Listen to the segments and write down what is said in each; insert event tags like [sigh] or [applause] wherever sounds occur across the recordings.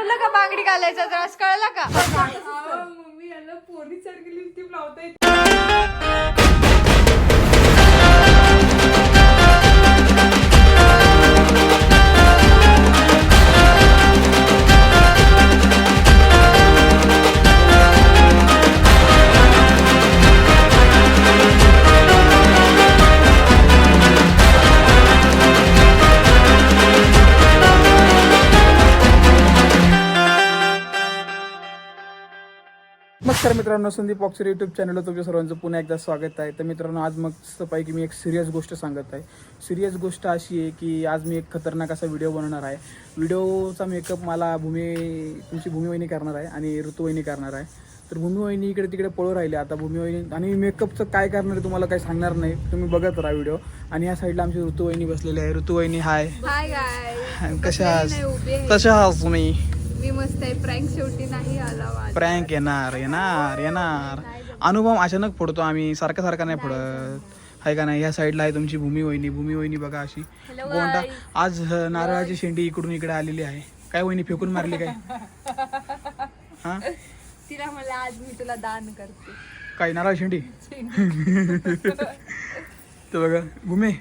कळलं का बांगडी घालायचा त्रास? कळला का? मम्मी याला पोरी सारखी लिपस्टिक लावता येते मित्रांनो संदीप बॉक्सर यूट्यूब चॅनलवर तुमच्या सर्वांचं पुन्हा एकदा स्वागत आहे. तर मित्रांनो आज मस्तपैकी मी एक सिरियस गोष्ट सांगत आहे. सिरियस गोष्ट अशी आहे की आज मी एक खतरनाक असा व्हिडिओ बनवणार आहे. व्हिडिओचा मेकअप मला भूमी तुमची भूमी वहिनी करणार आहे आणि ऋतुवहिनी करणार आहे. तर भूमी वहिनी इकडे तिकडे पळू राहिले. आता भूमी वहिनी आणि मेकअपचं काय करणार आहे तुम्हाला काही सांगणार नाही. तुम्ही बघत राहा व्हिडिओ आणि या साईडला आमची ऋतुवहिनी बसलेली आहे. ऋतुवहिनी हाय कशा. कशा आहात तुम्ही? मी मस्त आहे. प्रँक शेवटी नाही आला वाद. प्रँक येणार येणार येणार. अनुभव अचानक फोडतो आम्ही सारखा सारखा नाही फोडत. आहे का नाही? या साईडला आहे तुमची भूमी वहिनी. भूमी वहिनी बघा अशी. Hello गोंडा. guys. आज अ, नारळाची शेंडी इकडून इकडे आलेली आहे. काय वहिनी फेकून मारली काय? [laughs] हा? तिला मला आज मी तुला दान करते. काय नारळ शेंडी? [laughs] तर बघा भूमी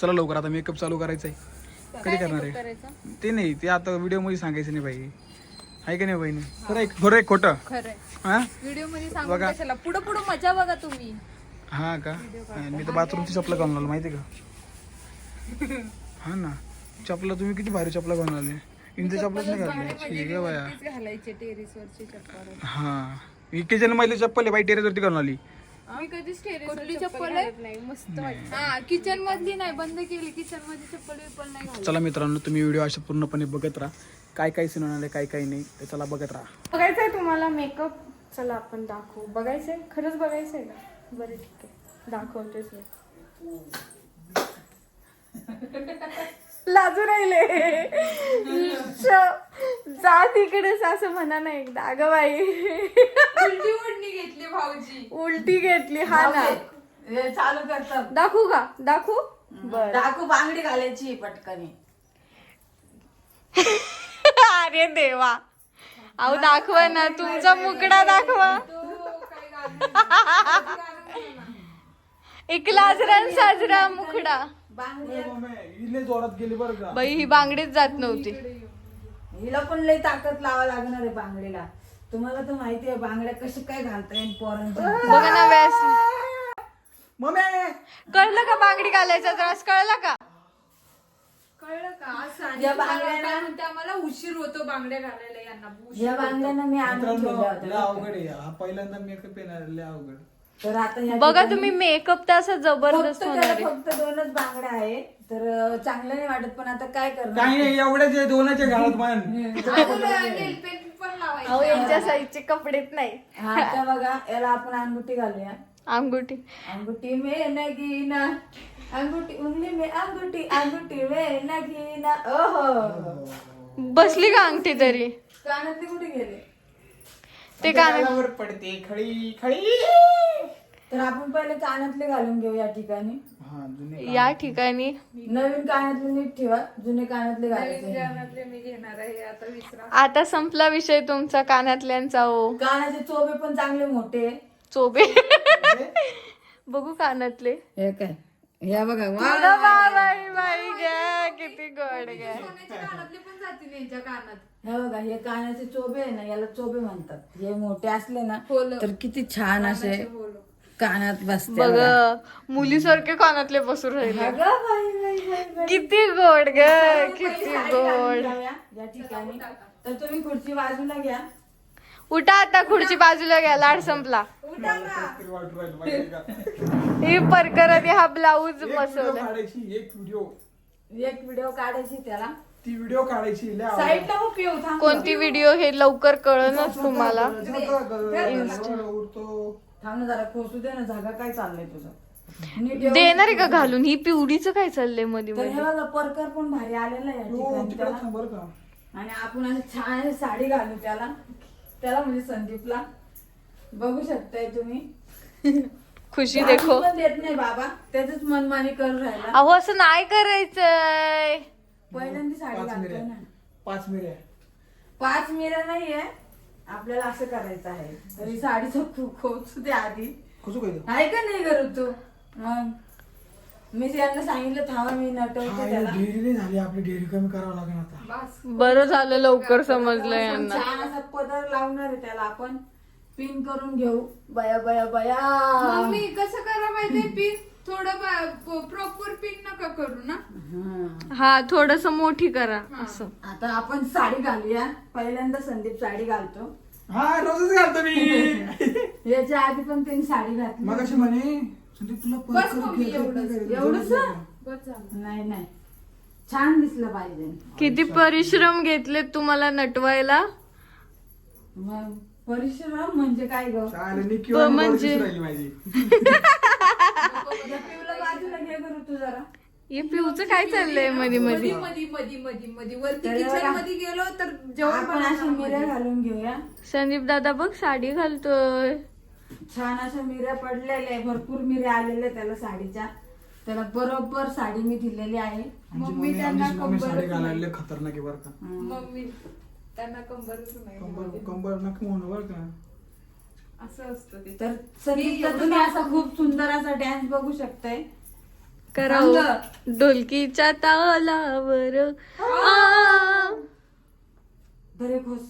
चला लवकर. आता मेकअप चालू करायचा आहे कधी करणार आहे? ते नाही ते आता व्हिडिओमध्ये सांगायचं नाही बाई. आहे का नाही बहिणी? खरं एक खरं एक खोटं. खरंय हा? व्हिडिओमध्ये सांगू बघा. कशाला? पुढं पुढं मजा बघा तुम्ही. हा का? मी तर बाथरूमची चपला घालून आलो माहिती का? [laughs] हा ना. चपला तुम्ही किती भारी चपला घालून आले. इंचे चपलाच नाही ठीक आहे बाया. तेच घालायचे टेरेस वरची चप्पल. हा. ही किचनमध्ये चप्पल आहे बाई टेरेस वरती घालून आली. मी कधीच कुठली चप्पल आहे? मस्त हा किचन मधली नाही बंद केली. किचनमध्ये चप्पल बिप्पल नाही घालत. चला मित्रांनो तुम्ही व्हिडिओ अशा पूर्णपणे बघत राहा. काय काय सीन होणार आहे काय काय नाही ते चला बघत राहा. बघायचंय तुम्हाला मेकअप चला आपण दाखवू. बघायचंय? खरंच बघायचंय का? बरं ठीक आहे. दाखवतेच मी. लाजू राहिले. जा तिकडेच असं म्हणा ना एकदा. अगं बाई. उलटी ओढणी घेतली भाऊजी. उलटी घेतली हा ना. हे चालू करतात. दाखवू का? दाखवू? बर. डाकू बांगडी घालायची पटकनी. [laughs] अरे देवा. अहो दाखवा ना. तुमचा मुकडा दाखवा. [laughs] एक लाजरा साजरा मुखडा जोरात गेली बरं का. बाई ही बांगडीच जात नव्हती. हिला पण लई ताकद लावा लागणार आहे बांगडीला. तुम्हाला तर माहिती आहे बांगड्या कशी काय घालता येईल पोरांच्या बघा ना व्यास. मम्मी! कळलं का बांगडी घालायचा त्रास? कळला का? कळलं का? या बांगड्या म्हणते? आम्हाला उशीर होतो बांगड्या घालायला यांना. या बांगड्यांना मी आणून ठेवल्या लय होत्या अवघड आहे हा पहिल्यांदा मेकअप येणार लय अवघड. तर आता ह्या बघा ठिकाणी तुम्ही मेकअप तर असं फक्त जबरदस्त होणार त्याला आहे. फक्त दोनच बांगड्या आहे तर चांगलं नाही वाटत पण आता काय करणार? काही नाही एवढ्याच आहे दोनाच्या घरात मन [laughs] अहो यांच्या साईजचे कपडेच नाही. हा आता बघा याला आपण अंगुठी घालूया. अंगुठी. अंगुठी में नगीना अंगुठी उंगली में अंगुठी अंगुठी में नगीना. ओहो. बसली का अंगठी तरी? कानातले कुठे गेले? ते का गालावर पडते खळी खळी. तर आपण पहिले कानातले घालून घेऊ या ठिकाणी. हा जुने या ठिकाणी. नवीन कानातले नीट ठेवा जुने कानातले घालायचे. मी घेणार आहे आता विसरा. आता संपला विषय तुमचा कानातल्यांचा ओ. कानाचे चोबे पण चांगले मोठे. आहे. चोबे बघू कानातले. हे काय? या बघा बाई घ्या किती गोड घ्या. कानातले पण जातील यांच्या कानात. हे बघा हे कानाचे चोबे आहे ना याला चोबे म्हणतात. हे मोठे असले ना. तर किती छान असे कानात बसते बघ. मुलीसारखे कानातले बसून राहिले. अगं बाई, बाई, बाई, बाई. किती गोड ग किती गोड. या ठिकाणी. तर तुम्ही खुर्ची बाजूला घ्या. उठा आता खुर्ची बाजूला घ्या लाड संपला. ही परकराने हा ब्लाऊज बसवला काढायची एक व्हिडिओ एक व्हिडिओ काढायची त्याला. ती व्हिडिओ काढायची लय. साईडला थांब. कोणती व्हिडिओ हे लवकर कळणच तुम्हाला. उडतो थांब ना जरा खोसू दे ना जागा काय चाललंय तुझं? नीट येऊ. देणार आहे का घालून? ही पिवडीचं काय चाललंयमध्ये तर हे मध्ये? बघा परकर पण भारी आलेला आहे या ठिकाणी तिकडे त्याला. थांब बरं का. आणि आपण अशी छान अशी साडी घालू त्याला. त्याला म्हणजे संदीपला बघू शकताय तुम्ही. [laughs] खुशी देखो. पण देत नाही बाबा. त्याच मनमानी करून राहिला. अहो असं नाही करायचंय. पहिल्यांदा साडी मिऱ्या ना. पाच मिऱ्या पाच मिऱ्या नाहीये. आपल्याला असं करायचं आहे. तरी साडीचं खूप खोच दे आधी. आहे का नाही करू तू? मग? मी यांना सांगितलं थांबा मी नटवते त्याला. डेअरी नाही झाली आपली डेअरी कमी करावं लागेल आता. बरं झालं लवकर समजलं आपण यांना. छान असा पदर लावणार आहे त्याला आपण. पिन करून घेऊ. बया बया बया. मम्मी कसं करा माहितीये पिन? थोडं प्रॉपर पिन नका करू ना. हं. हा थोडस मोठी करा असं. आता आपण साडी घालूया. पहिल्यांदा संदीप साडी घालतो. हा रोजच घालतो मी. [laughs] याच्या आधी पण त्यांनी साडी घातली. मग अशी म्हणे संदीप तुला बस परकर मम्मी, केस आहेत ना एवढंच. काय? एवढंच? जमत नाही का? बस झालं नाही नाही. छान दिसलं पाहिजे. किती परिश्रम घेतले तुम्हाला नटवायला? मग परिश्रम म्हणजे काय ग? चालेल, निक्की म्हणजे- बॉडी राहिली माझी. पिवलं बाजूला घे करू तू जरा. हे पिऊचं काय चाललंयमध्ये मध्ये मधी मधी मधी मधी मधी. वरती किचन बघा. मध्ये गेलो तर जेवण आपण अशी घालून घेऊया. संदीप दादा बघ साडी घालतोय. छान अशा मिऱ्या पडलेल्या आहे. भरपूर मिऱ्या आलेल्या त्याला साडीच्या. त्याला बरोबर साडी मी दिलेली आहे. आमची मम्मी मम्मी त्यांना आमची मम्मी साडी घालायला. लय खतरनाक आहे बरं का. हं. मम्मी त्यांना कंबरच नाही कंबर कंबर नका म्हणू बरं का. असं असतं ते. तर संगीतचा तुम्ही असा खूप सुंदर असा डान्स बघू शकताय. करा चांगलं. ढोलकीच्या तालावर. आ. बरे खोस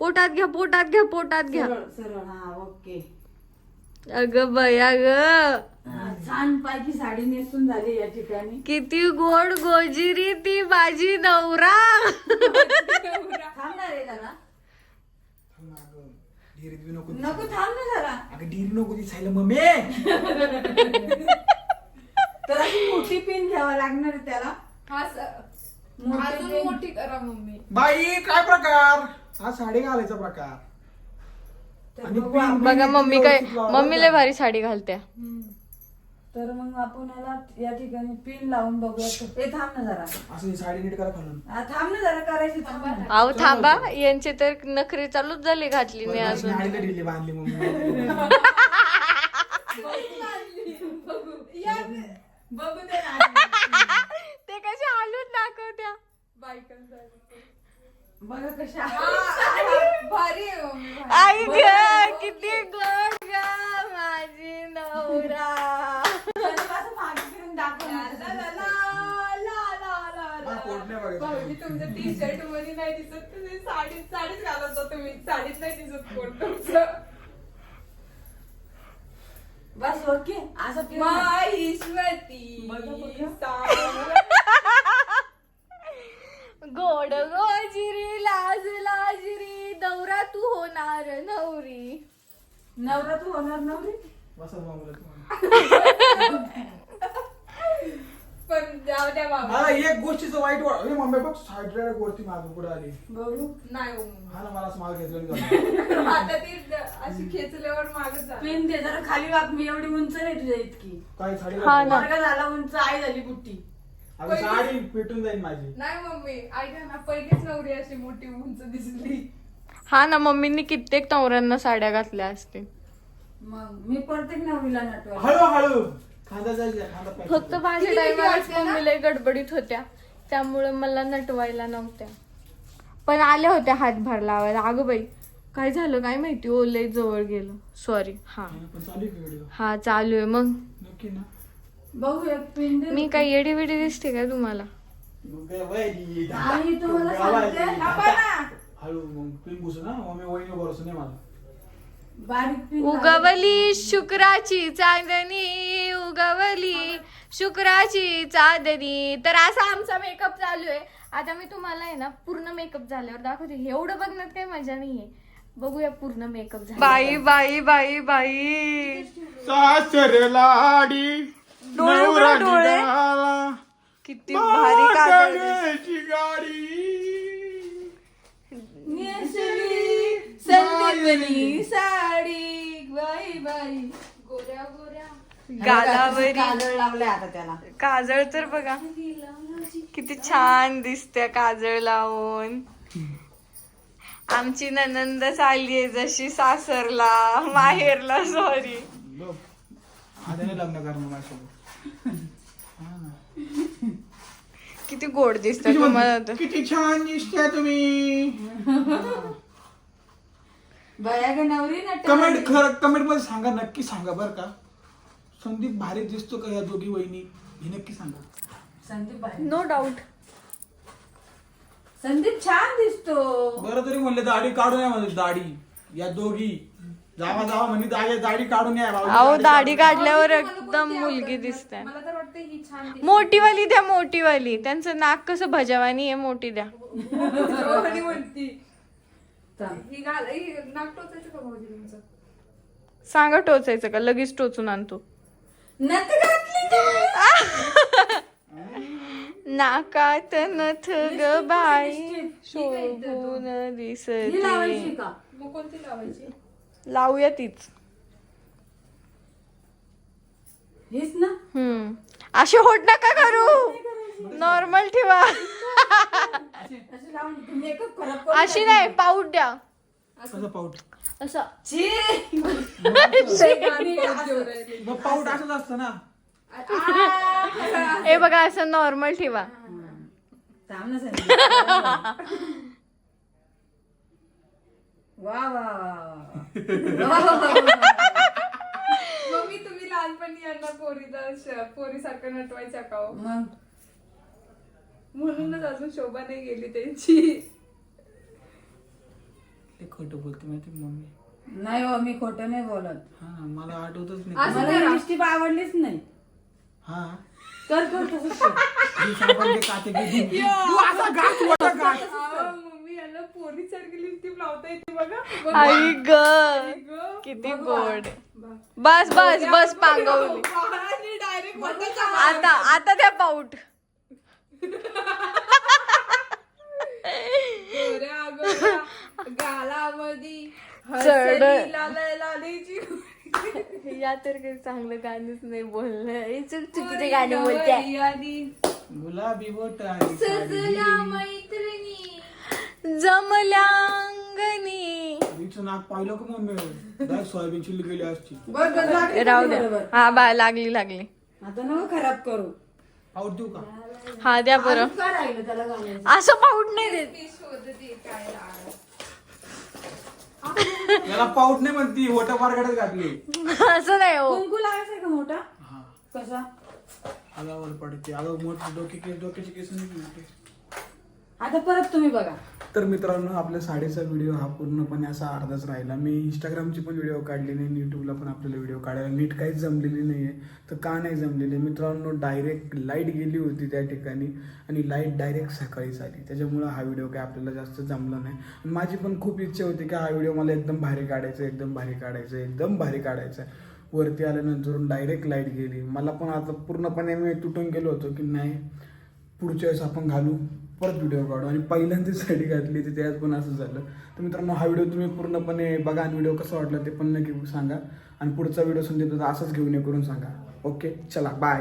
पोटात घ्या पोटात घ्या पोटात घ्या. सरळ सरळ. हा ओके. अग बया ग छान पैकी साडी नेसून झाली या ठिकाणी. किती गोड गोजिरी ती बाजी नवरा. थांब ना रे जरा. थांब ना अगं. डेअरीत बी नको. थांब ना जरा. अगं डेअरी नको दिसायला मम्मी. तर अशी मोठी पिन घ्यावा लागणार आहे त्याला. हा अजून. मोठी करा मम्मी. बाई काय प्रकार? हा साडी घालायचा प्रकार. आणि बघू पिन- आपण. बघा मम्मी काय मम्मी लय भारी साडी घालत्या. तर मग आपण याला या ठिकाणी पिन लावून बघूया ते थांब ना जरा. असं ही साडी नीट करा खालून. हा, थांब ना जरा करायची थांब ना. अहो थांबा. यांचे तर नखरे चालूच झाले घातली नाही अजून. ढिली बांधली मम्मी? बघू. दे ना आधी. ते कसे [laughs] हालून दाखवत्या. बायकांसाठी बघा कशा भारी आहे मम्मी भारी. आई ग किती गोड ग माझी नवरा असं मागे फिरून दाखव ला, ना. ला, ला, ला, ला, ला, ला. मला पोट नाही बघायचं. भाऊजी तुमचं टी शर्टमध्ये नाही दिसत तुम्ही साडी साडीच घालत होता तुम्ही साडीत नाही दिसत पोट तुमचं बस ओके असं फिरून बघा, बघा. गोड नवरा तू होणार नवरी? बसा बाबूला तुम्हाला. पण जाऊ द्या बाबा. मला एक गोष्टीचं वाईट वाट अरे मम्मी बघ साईड वरती मागं पुढे आली. बघू. नाही हो मम्मी. हा ना मला असं माल घेतलं आता ती ड- अशी खेचल्यावर मागच जा. पिन दे जरा खाली वाग मी एवढी उंच नाही तुझ्या इतकी. काय साडी हा ना. वर्ग झाला उंच आई झाली बुट्टी. अगं साडी पेटून जाईल माझी. नाही मम्मी ऐका ना पहिलीच नवरी अशी मोठी उंच दिसली. हा ना मम्मींनी कित्येक नवऱ्यांना साड्या घातल्या असतील. मग मी प्रत्येक नवरीला नटवा हळू हळू. खांदा जाईल खांदा पाहिजे. फक्त माझ्या किती टायमालाच वाटते ना? मम्मी लय गडबडीत होत्या. त्यामुळे मला नटवायला नव्हत्या. पण आल्या होत्या हातभार लावायला. अगं बाई काय झालं काय माहिती? ओ लय जवळ गेलो. सॉरी हा. पण चालू आहे का व्हिडिओ हा चालू आहे. मग? नक्की ना. बघू एक पिन दे मी काय येडी विडी दिसते का तुम्हाला? मग काय आई तुम्हाला गावाली. सांगते? थांबा ना. हळू मग पिन घुसू ना मम्मी वहिनी भरोसा नाही मला बारीक पिन उगवली शुक्राची चांदणी उगवली शुक्राची चांदणी. तर असा आमचा मेकअप चालू आहे. आता मी तुम्हाला आहे ना पूर्ण मेकअप झाल्यावर दाखवते. एवढं बघण्यात काही मजा नाहीये. बघूया पूर्ण मेकअप झाला बाई बाई बाई बाई. सासर लाडी डोळे उघडा, डोळे. किती भारी काजळ दिसते. काजळची गाडी. नेसली संदीपनी साडी. बाई बाई गोऱ्या गोऱ्या. गालावरी. काजळ लावलंय आता त्याला. काजळ तर बघा. किती छान दिसते काजळ लावून. आमची ननंद चाललीये जशी सासरला माहेरला सॉरी लग्न करणार माझ्यासोबत. हा. ना किती गोड दिसतात तुम्हाला तर. किती छान दिसते तुम्ही. बया ग नवरी नट कमेंट खरं कमेंटमध्ये सांगा नक्की सांगा बरं का. संदीप भारी दिसतो का या दोघी वहिनी? हे नक्की सांगा. संदीप नो डाऊट संदीप छान दिसतो. बरं तरी म्हणले दाढी काढून या म्हणजे दाढी. या दोघी. जावा जावा म्हणे दाढी दाढी काढून या भाऊजी, अहो दाढी काढल्यावर एकदम मुलगी दिसते. मला तर वाटतं ही छान दिसते. मोठीवाली द्या मोठीवाली. त्यांचं नाक कसं भजवानी आहे मोठी द्या. रोहनी म्हणती. थांब. ही घाल ही नाक टोचायचं का भाऊजी तुमचं? सांगा टोचायचं का? लगेच टोचून आणतो. नथ घातली तुम्ही. नाकात नथ ग बाई काय इथं तो? शोभून ही लावायची दिसते का? मग कोणती लावायची? लावूया तीच. हीच ना? हम्म. अशी होट नका करू. नॉर्मल ठेवा. अशी लावून मेकअप खराब करून अशी नाही पाऊट द्या. पाऊट? असं. छी. मग पाऊट असंच असतं ना. हे बघा असं नॉर्मल ठेवा. वा वा वा वा. मम्मी लहानपणी यांना पोरीला पोरीसारखं नटवायच्या का हो? मग? म्हणूनच अजून शोभा नाही गेली त्यांची. ते खोटं बोलते माहिती मम्मी? नाही हो मी खोटं नाही बोलत. हा मला आठवतच नाही. असं मला करा. लिपस्टिक आवडलीच नाही. हा? कर कर तू. ते असा. अहो, मम्मी यांना पोरीसारखी लिपस्टिक लावता येते बघा. आई ग. किती गोड. बस बस बस पांगवली. डायरेक्ट आता आता त्या पाऊट. चढ. या तर काही चांगलं गाणंच नाही बोललं चुक चुकीचे गाणे बोलते. गुलाबी बोट सजला. मैत्रिणी. जमल्या अंगणी हिचं नाक पाहिलं का मम्मी? डायरेक्ट सोयाबीन चिल्ली गेली असती. लागली राहू का द्या. बरोबर? हा बा लागली लागली. आता नको खराब करू. पाऊट देऊ का? हा द्या बरं. काय राहिलं त्याला घालायचं? असं पाऊट नाही देत. याला पाऊट नाही म्हणती वोटा मार्गातच घातली. असं नाही हो. कुंकू लावायचा का मोठा? हा. कसा? आगावर पडते. अगं मोठे डोके केस डोक्याचे केस नाही मोठे. आता परत तुम्ही बघा. तर मित्रांनो आपल्या साडीचा व्हिडिओ हा पूर्णपणे असा अर्धाच राहिला. मी इंस्टाग्रामची पण व्हिडिओ काढली नाही यूट्यूबला पण आपल्याला व्हिडिओ काढायला नीट काहीच जमलेली नाही आहे तर का नाही जमलेली? मित्रांनो डायरेक्ट लाइट गेली होती त्या ठिकाणी आणि लाइट डायरेक्ट सकाळीच आली. त्याच्यामुळं हा व्हिडिओ काय आपल्याला जास्त जमला नाही. माझी पण खूप इच्छा होती की हा व्हिडिओ मला एकदम भारी काढायचा एकदम भारी काढायचा एकदम भारी काढायचा. वरती आल्यानंतर डायरेक्ट लाइट गेली. मला पण आता पूर्णपणे मी तुटून गेलो होतो की नाही पुढच्या वेळेस आपण घालू? परत व्हिडिओ काढू. आणि पहिल्यांदा साडी घातली तर आज पण असं झालं. तर मित्रांनो हा व्हिडिओ तुम्ही पूर्णपणे बघा आणि व्हिडिओ कसा वाटला ते पण नक्की सांगा. आणि पुढचा व्हिडिओ संधी दादा असाच घेऊन ये करून सांगा. ओके चला बाय